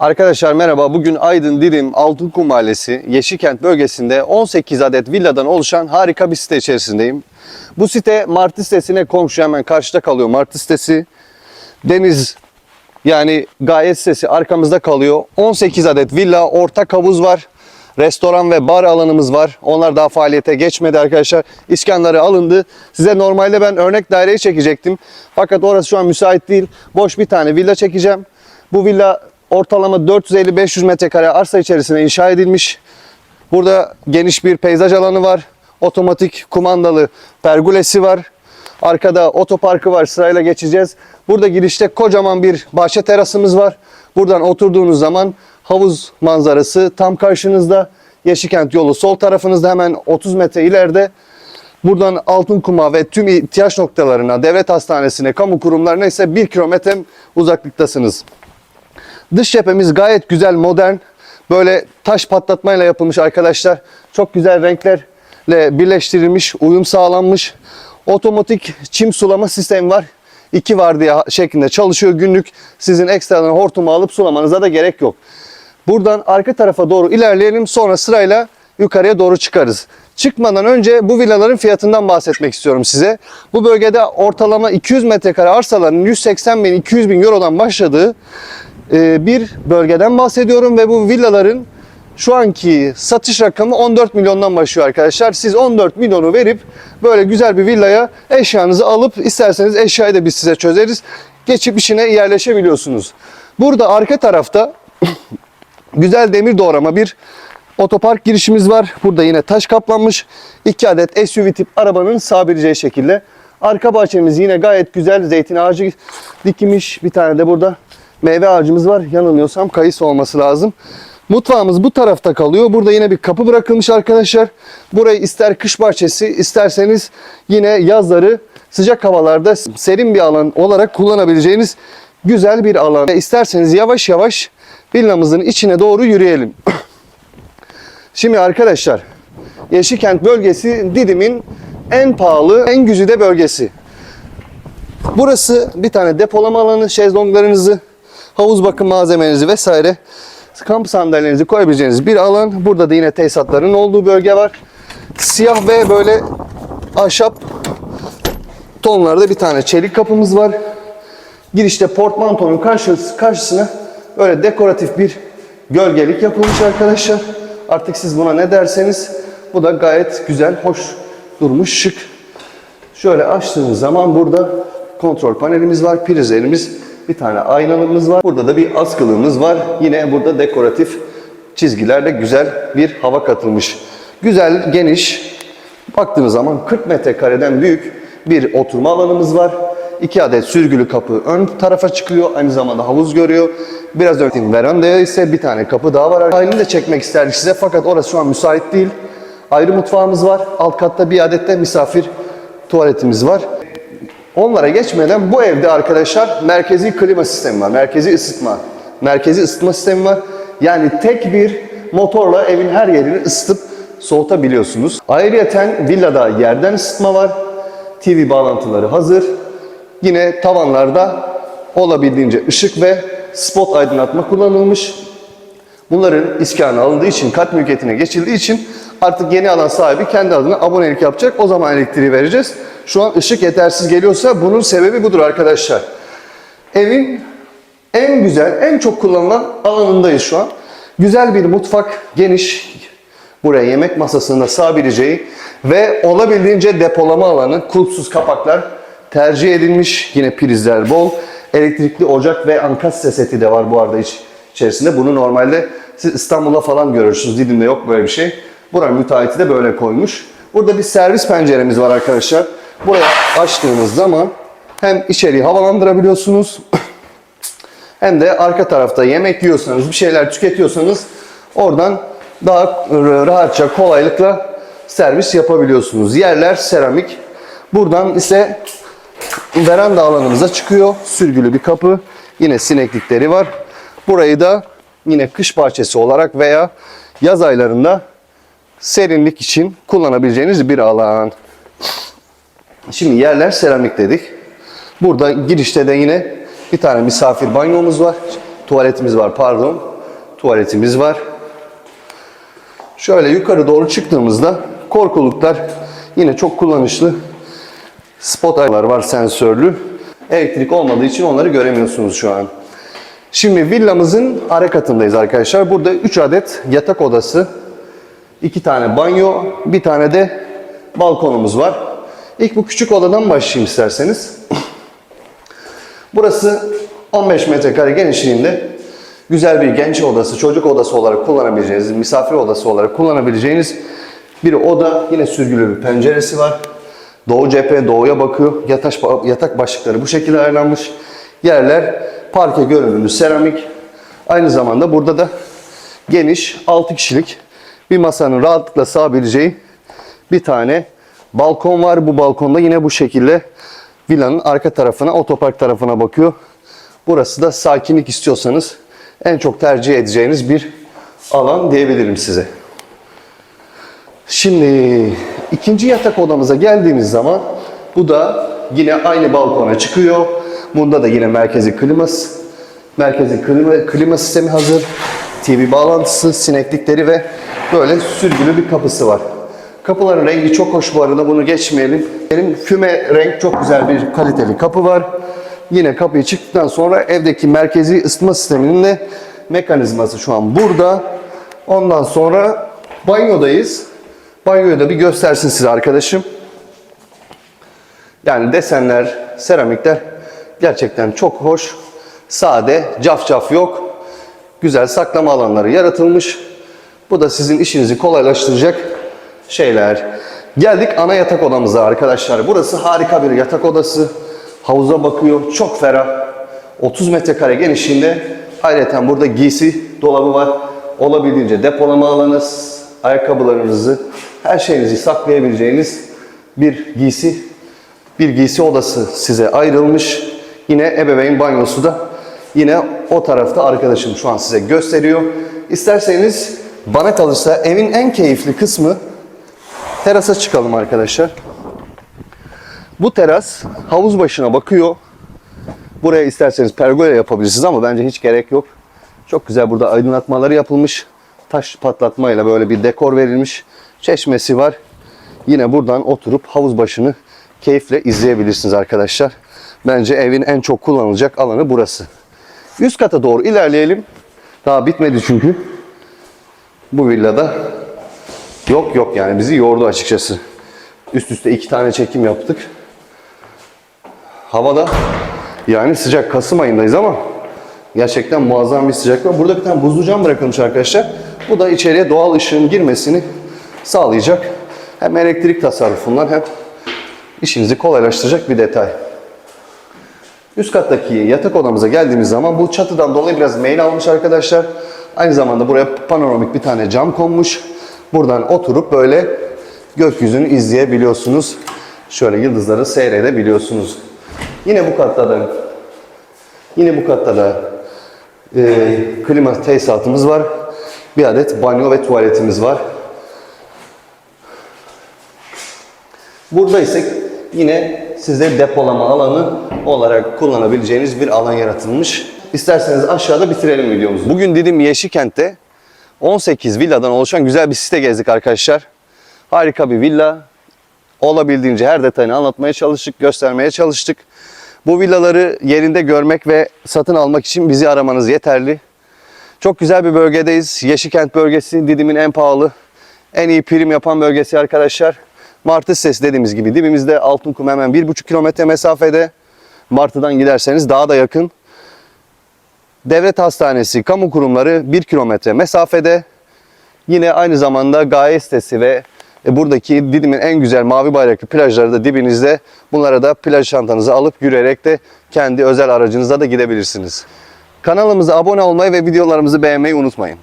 Arkadaşlar merhaba. Bugün Aydın, Didim, Altınkum Mahallesi, Yeşilkent bölgesinde 18 adet villadan oluşan harika bir site içerisindeyim. Bu site Martı sitesine komşu hemen karşıda kalıyor Martı sitesi. Deniz yani gayet sitesi arkamızda kalıyor. 18 adet villa, ortak havuz var. Restoran ve bar alanımız var. Onlar daha faaliyete geçmedi arkadaşlar. İskanları alındı. Size normalde ben örnek daireyi çekecektim. Fakat orası şu an müsait değil. Boş bir tane villa çekeceğim. Bu villa ortalama 450-500 metrekare arsa içerisine inşa edilmiş. Burada geniş bir peyzaj alanı var. Otomatik kumandalı pergolesi var. Arkada otoparkı var. Sırayla geçeceğiz. Burada girişte kocaman bir bahçe terasımız var. Buradan oturduğunuz zaman havuz manzarası tam karşınızda. Yeşilkent yolu sol tarafınızda hemen 30 metre ileride. Buradan Altınkuma ve tüm ihtiyaç noktalarına, devlet hastanesine, kamu kurumlarına ise 1 kilometre uzaklıktasınız. Dış cephemiz gayet güzel, modern. Böyle taş patlatmayla yapılmış arkadaşlar. Çok güzel renklerle birleştirilmiş, uyum sağlanmış. Otomatik çim sulama sistemi var. İki vardiya şeklinde çalışıyor günlük. Sizin ekstradan hortumu alıp sulamanıza da gerek yok. Buradan arka tarafa doğru ilerleyelim. Sonra sırayla yukarıya doğru çıkarız. Çıkmadan önce bu villaların fiyatından bahsetmek istiyorum size. Bu bölgede ortalama 200 metrekare arsaların 180 bin 200 bin eurodan başladığı bir bölgeden bahsediyorum ve bu villaların şu anki satış rakamı 14 milyondan başlıyor arkadaşlar. Siz 14 milyonu verip böyle güzel bir villaya eşyanızı alıp isterseniz eşyayı da biz size çözeriz. Geçip işine yerleşebiliyorsunuz. Burada arka tarafta güzel demir doğrama bir otopark girişimiz var. Burada yine taş kaplanmış. 2 adet SUV tip arabanın sığabileceği şekilde. Arka bahçemiz yine gayet güzel. Zeytin ağacı dikilmiş. Bir tane de burada meyve ağacımız var. Yanılmıyorsam kayısı olması lazım. Mutfağımız bu tarafta kalıyor. Burada yine bir kapı bırakılmış arkadaşlar. Burayı ister kış bahçesi isterseniz yine yazları sıcak havalarda serin bir alan olarak kullanabileceğiniz güzel bir alan. İsterseniz yavaş yavaş villamızın içine doğru yürüyelim. Şimdi arkadaşlar Yeşilkent bölgesi Didim'in en pahalı, en güzide bölgesi. Burası bir tane depolama alanı, şezlonglarınızı, havuz bakım malzemenizi vesaire, kamp sandalyenizi koyabileceğiniz bir alan. Burada da yine tesisatların olduğu bölge var. Siyah ve böyle ahşap tonlarda bir tane çelik kapımız var. Girişte portmantonun karşısı, karşısına böyle dekoratif bir gölgelik yapılmış arkadaşlar. Artık siz buna ne derseniz bu da gayet güzel, hoş durmuş, şık. Şöyle açtığınız zaman burada kontrol panelimiz var, prizlerimiz, bir tane aynalımız var. Burada da bir askılığımız var. Yine burada dekoratif çizgilerle güzel bir hava katılmış. Güzel, geniş. Baktığınız zaman 40 metrekareden büyük bir oturma alanımız var. 2 adet sürgülü kapı ön tarafa çıkıyor. Aynı zamanda havuz görüyor. Biraz önce verandaya ise bir tane kapı daha var. Halini de çekmek isterdik size fakat orası şu an müsait değil. Ayrı mutfağımız var. Alt katta bir adet de misafir tuvaletimiz var. Onlara geçmeden bu evde arkadaşlar merkezi klima sistemi var. Merkezi ısıtma. Merkezi ısıtma sistemi var. Yani tek bir motorla evin her yerini ısıtıp soğutabiliyorsunuz. Ayrıyeten villada yerden ısıtma var. TV bağlantıları hazır. Yine tavanlarda olabildiğince ışık ve spot aydınlatma kullanılmış. Bunların iskanı alındığı için, kat mülkiyetine geçildiği için artık yeni alan sahibi kendi adına abonelik yapacak. O zaman elektriği vereceğiz. Şu an ışık yetersiz geliyorsa bunun sebebi budur arkadaşlar. Evin en güzel, en çok kullanılan alanındayız şu an. Güzel bir mutfak, geniş, buraya yemek masasında sığabileceği ve olabildiğince depolama alanı, kulpsuz kapaklar tercih edilmiş. Yine prizler bol. Elektrikli ocak ve ankastre seti de var bu arada iç, içerisinde. Bunu normalde siz İstanbul'da falan görürsünüz. Didim'de yok böyle bir şey. Buranın müteahhiti de böyle koymuş. Burada bir servis penceremiz var arkadaşlar. Buraya açtığınız zaman hem içeriği havalandırabiliyorsunuz hem de arka tarafta yemek yiyorsanız, bir şeyler tüketiyorsanız oradan daha rahatça, kolaylıkla servis yapabiliyorsunuz. Yerler seramik. Buradan ise veranda alanımıza çıkıyor. Sürgülü bir kapı. Yine sineklikleri var. Burayı da yine kış bahçesi olarak veya yaz aylarında serinlik için kullanabileceğiniz bir alan. Şimdi yerler seramik dedik. Burada girişte de yine bir tane misafir banyomuz var. Tuvaletimiz var pardon. Tuvaletimiz var. Şöyle yukarı doğru çıktığımızda korkuluklar yine çok kullanışlı. Spot ayarlar var sensörlü. Elektrik olmadığı için onları göremiyorsunuz şu an. Şimdi villamızın ara katındayız arkadaşlar. Burada 3 adet yatak odası, 2 tane banyo, bir tane de balkonumuz var. İlk bu küçük odadan başlayayım isterseniz. Burası 15 metrekare genişliğinde güzel bir genç odası, çocuk odası olarak kullanabileceğiniz, misafir odası olarak kullanabileceğiniz bir oda. Yine sürgülü bir penceresi var. Doğu cephe doğuya bakıyor. Yatak, yatak başlıkları bu şekilde ayarlanmış. Yerler parke görünümlü seramik. Aynı zamanda burada da geniş 6 kişilik bir masanın rahatlıkla sığabileceği bir tane balkon var. Bu balkonda yine bu şekilde villanın arka tarafına, otopark tarafına bakıyor. Burası da sakinlik istiyorsanız en çok tercih edeceğiniz bir alan diyebilirim size. Şimdi ikinci yatak odamıza geldiğimiz zaman bu da yine aynı balkona çıkıyor. Bunda da yine merkezi kliması, merkezi klima, klima sistemi hazır. TV bağlantısı, sineklikleri ve böyle sürgülü bir kapısı var. Kapıların rengi çok hoş bu arada bunu geçmeyelim. Benim füme renk çok güzel bir kaliteli kapı var. Yine kapıyı çıktıktan sonra evdeki merkezi ısıtma sisteminin de mekanizması şu an burada. Ondan sonra banyodayız. Banyoyu da bir göstersin size arkadaşım. Yani desenler, seramikler gerçekten çok hoş. Sade, cafcaf yok. Güzel saklama alanları yaratılmış. Bu da sizin işinizi kolaylaştıracak şeyler. Geldik ana yatak odamıza arkadaşlar. Burası harika bir yatak odası. Havuza bakıyor. Çok ferah. 30 metrekare genişliğinde. Ayrıca burada giysi dolabı var. Olabildiğince depolama alanı, ayakkabılarınızı, her şeyinizi saklayabileceğiniz bir giysi bir giysi odası size ayrılmış. Yine ebeveyn banyosu da yine o tarafta arkadaşım şu an size gösteriyor. İsterseniz bana kalırsa evin en keyifli kısmı terasa çıkalım arkadaşlar. Bu teras havuz başına bakıyor. Buraya isterseniz pergola yapabilirsiniz ama bence hiç gerek yok. Çok güzel burada aydınlatmaları yapılmış. Taş patlatmayla böyle bir dekor verilmiş. Çeşmesi var. Yine buradan oturup havuz başını keyifle izleyebilirsiniz arkadaşlar. Bence evin en çok kullanılacak alanı burası. Üst kata doğru ilerleyelim. Daha bitmedi çünkü. Bu villada yok yok yani bizi yordu açıkçası. Üst üste iki tane çekim yaptık. Havada yani sıcak Kasım ayındayız ama gerçekten muazzam bir sıcak var. Burada bir tane buzlu cam bırakılmış arkadaşlar. Bu da içeriye doğal ışığın girmesini sağlayacak. Hem elektrik tasarrufundan hem işinizi kolaylaştıracak bir detay. Üst kattaki yatak odamıza geldiğimiz zaman bu çatıdan dolayı biraz meyil almış arkadaşlar. Aynı zamanda buraya panoramik bir tane cam konmuş. Buradan oturup böyle gökyüzünü izleyebiliyorsunuz. Şöyle yıldızları seyredebiliyorsunuz. Yine bu katta da yine bu katta da e, klima tesisatımız var. Bir adet banyo ve tuvaletimiz var. Burada ise yine size depolama alanı olarak kullanabileceğiniz bir alan yaratılmış. İsterseniz aşağıda bitirelim videomuzu. Bugün Didim Yeşikent'te 18 villadan oluşan güzel bir site gezdik arkadaşlar. Harika bir villa. Olabildiğince her detayını anlatmaya çalıştık, göstermeye çalıştık. Bu villaları yerinde görmek ve satın almak için bizi aramanız yeterli. Çok güzel bir bölgedeyiz. Yeşikent bölgesi Didim'in en pahalı, en iyi prim yapan bölgesi arkadaşlar. Martı sitesi dediğimiz gibi dibimizde Altınkum hemen 1,5 kilometre mesafede. Martı'dan giderseniz daha da yakın. Devlet hastanesi, kamu kurumları 1 kilometre mesafede. Yine aynı zamanda Gaye sitesi ve e, buradaki Didim'in en güzel mavi bayraklı plajları da dibinizde. Bunlara da plaj çantanızı alıp yürüyerek de kendi özel aracınızla da gidebilirsiniz. Kanalımıza abone olmayı ve videolarımızı beğenmeyi unutmayın.